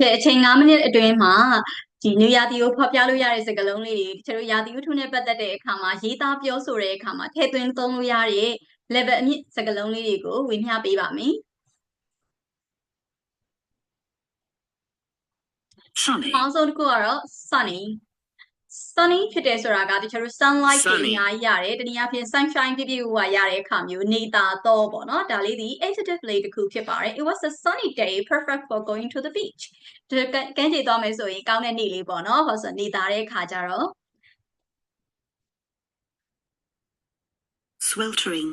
ကဲအချိန်9မိနစ်အတွင်းမှာဒီနွေရာသီကိုဖော်ပြလို့ရတဲ့စကားလုံးလေးတွေတချို့ရာသီဥတုနဲ့ပတ်သက်တဲ့အခါမှာရေးသားပြောဆိုတဲ့အခါမှာထည့်သွင်းသုံးလို့ရတဲ့ level အမြင့်စကားလုံးလေးတွေကိုဝေမျှပေးပါမယ် sunny, ။အောင်းဆုံးတစ်ခုကတော့ sunny sunny ဖြစ်တယ်ဆိုတာကတချို့ sunlight တွေအ Sunny များကြီးရတယ်တနည်းအားဖြင့် sunshine ပြည့်ပြည့်ဝဝရတဲ့အခါမျိုးနေတာတော့ပေါ့နော်ဒါလေးဒီ adjective လေးတစ်ခုဖြစ်ပါတယ် it was a sunny day perfect for going to the beach ဒီကကန်းကြေသွားမယ်ဆိုရင်ကောင်းတဲ့နေ့လေးပေါ့နော်ဟောဆိုနေတာတဲ့အခါကျတော့ sweltering,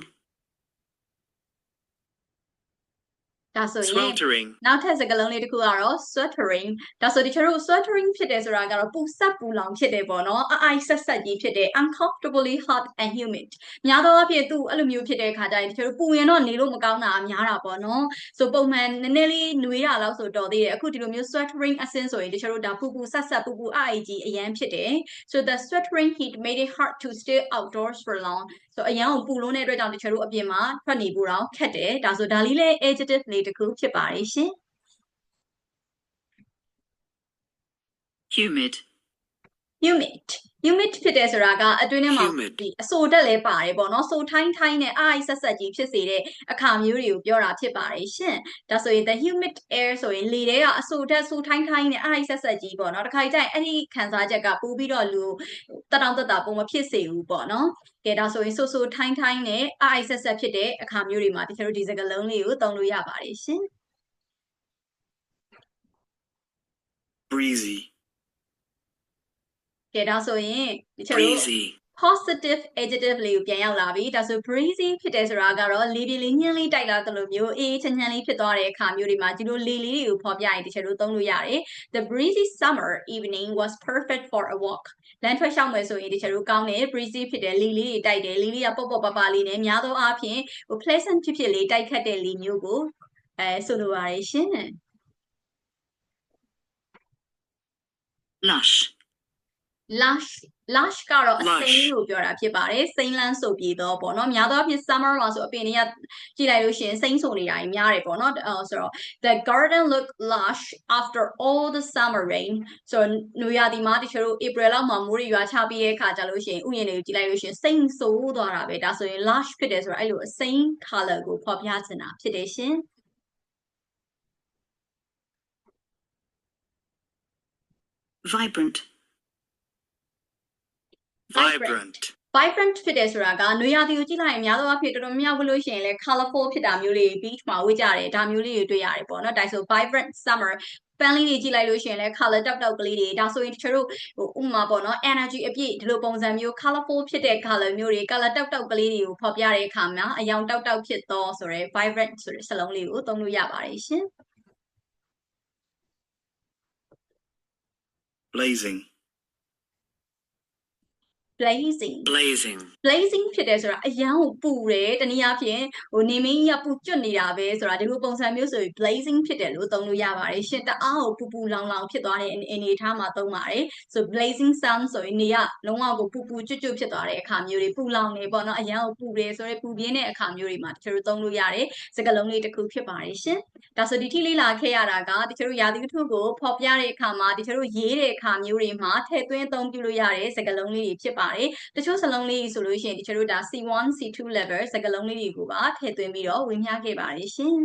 ဒါဆိုရင် sweltering, နောက်ထပ်စကားလုံးလေးတစ်ခုကတော့ sweltering ဒါဆိုဒီကျတို့ sweltering ဖြစ်တယ်ဆိုတာကတော့ပူဆက်ပူလောင်ဖြစ်တယ်ပေါ့နော်အအိုက်ဆက်ဆက်ကြီးဖြစ်တယ် uncomfortably hot and humid များသောအားဖြင့်သူအဲ့လိုမျိုးဖြစ်တဲ့ခါကျရင်ဒီကျတို့ပူရင်တော့နေလို့မကောင်းတာအများတာပေါ့နော်ဆိုပုံမှန်နည်းနည်းလေးနှွေးတာလောက်ဆိုတော်သေးတယ်အခုဒီလိုမျိုး sweltering အဆင့်ဆိုရင်ဒီကျတို့ဒါပူပူဆက်ဆက်ပူပူအအိုက်ကြီးအရန်ဖြစ်တယ် so the sweltering heat made it hard to stay outdoors for long ဆိုအရန်ကိုပူလုံးတဲ့အတွက်ကြောင့်တချို့တို့အပြင်မှာထွက်နေဖို့တော့ခက်တယ်ဒါဆိုဒါလေးလည်း adjective လေးတစ်ခုဖြစ်ပါတယ်ရှင် humid, humid humid ဖြစ်တယ်ဆိုတာကအတွင်းထဲမှာ Humid ဒီအဆိုတက်လဲပါတယ်ပေါ့နော်ဆိုထိုင်းထိုင်းနဲ့အားအိဆက်ဆက်ကြီးဖြစ်စေတဲ့အခါမျိုးတွေကိုပြောတာဖြစ်ပါတယ်ရှင်ဒါဆိုရင် the humid air ဆိုရင်လေထဲကအဆိုတက်ဆိုထိုင်းထိုင်းနဲ့အားအိဆက်ဆက်ကြီးပေါ့နော်တခါကြိုင်အဲ့ဒီခံစားချက်ကပိုပြီးတော့လူတက်တောင့်တက်တာပုံမဖြစ်စေဘူးပေါ့နော်ကဲဒါဆိုရင်ဆိုဆိုထိုင်းထိုင်းနဲ့အားအိဆက်ဆက်ဖြစ်တဲ့အခါမျိုးတွေမှာတချို့ဒီစကားလုံးလေးကိုသုံးလို့ရပါတယ်ရှင် breezy, ကဲဒါဆိုရင်တချို့တို့ breezy, positive adjective လေးကိုပြန်ရောက်လာပြီဒါဆို breezy ဖြစ်တယ်ဆိုတာကတော့လေပြေလေးညှင်းလေးတိုက်လာတယ်လို့မျိုးအေးအေးချမ်းချမ်းလေးဖြစ်သွားတဲ့အခါမျိုးတွေမှာဒီလိုလေလေးတွေကိုဖော်ပြရင်တချို့တို့သုံးလို့ရတယ် the breezy summer evening was perfect for a walk လမ်းထွက်လျှောက်မယ်ဆိုရင်တချို့တို့ကောင်းတယ် breezy ဖြစ်တယ်လေလေးတွေတိုက်တယ်လေလေးကပေါ့ပေါ့ပပလေးနဲ့များသောအားဖြင့်ဟို pleasant ဖြစ်ဖြစ်လေးတိုက်ခတ်တဲ့လေမျိုးကိုအဲဆိုလိုပါတယ်ရှင် lush, lush lush ကတော့အ Lush စိမ်းကိုပြောတာဖြစ်ပါတယ်စိမ်းလန်းဆိုပြီးတော့ပေါ့နော်များသောအားဖြင့် summer မှာဆိုအပင်တွေကကြည့်လိုက်လို့ရှိရင်စိမ်းဆိုနေတာကြီးများတယ်ပေါ့နော်အဲဆိုတော့ the garden look lush after all the summer rain ဆိုတော့နွေရာသီမှာတချို့တို့ April လောက်မှာမိုးတွေရွာချပြီးတဲ့အခါကျလို့ရှိရင်ဥယျာဉ်တွေကိုကြည့်လိုက်လို့ရှိရင်စိမ်းဆိုးသွားတာပဲဒါဆိုရင် lush ဖြစ်တယ်ဆိုတော့အဲ့လိုအစိမ်း color ကိုဖော်ပြချင်တာဖြစ်တယ်ရှင် vibrant, vibrant, vibrant ဖြစ်တယ်ဆိုတာကနွေရာသီကိုကြည့်လိုက်ရင်များသောအားဖြင့်တော်တော်များများဝတ်လို့ရှိရင်လည်း colorful ဖြစ်တာမျိုးလေး beach မှာဝတ်ကြတယ်ဒါမျိုးလေးတွေတွေ့ရတယ်ပေါ့နော်ဒါဆို vibrant summer ပန်းလေးတွေကြည့်လိုက်လို့ရှိရင်လည်း color တောက်တောက်ကလေးတွေဒါဆိုရင်တချို့တို့ဟိုဥပမာပေါ့နော် energy အပြည့်ဒီလိုပုံစံမျိုး colorful ဖြစ်တဲ့ color မျိုးတွေ color တောက်တောက်ကလေးတွေကိုဖော်ပြတဲ့အခါမှာအယောင်တောက်တောက်ဖြစ်သောဆိုရဲ vibrant ဆိုတဲ့စလုံးလေးကိုသုံးလို့ရပါတယ်ရှင် blazing, blazing blazing, blazing ဖြစ်တယ်ဆိုတာအရန်ကိုပူတယ်တနည်းအားဖြင့်ဟိုနေမင်းကြီးကပူကျွတ်နေတာပဲဆိုတာဒီလိုပုံစံမျိုးဆိုရင် blazing ဖြစ်တယ်လို့သုံးလို့ရပါတယ်ရှင်တအားကိုပူပူလောင်လောင်ဖြစ်သွားတဲ့အနေအထားမှာသုံးပါတယ်ဆို blazing sun ဆိုရင်နေကလုံးဝကိုပူပူကျွတ်ကျွတ်ဖြစ်သွားတဲ့အခါမျိုးတွေပူလောင်နေပေါ့နော်အရန်ကိုပူတယ်ဆိုရဲပူပြင်းတဲ့အခါမျိုးတွေမှာတချို့တို့သုံးလို့ရတယ်စကားလုံးလေးတစ်ခုဖြစ်ပါတယ်ရှင်ဒါဆိုဒီထိလေးလာခဲ့ရတာကတချို့တို့ရာသီဥတုကိုဖော်ပြတဲ့အခါမှာတချို့တို့ရေးတဲ့အခါမျိုးတွေမှာထည့်သွင်းအသုံးပြုလို့ရတဲ့စကားလုံးလေးတွေဖြစ်ပါတယ်တချို့စလုံးလေးဆိုလို့ရှိရင်တချို့တို့ဒါ C1 C2 level စကားလုံးလေးတွေကိုပါထည့်သွင်းပြီးတော့ဝင်မျှခဲ့ပါတယ်ရှင်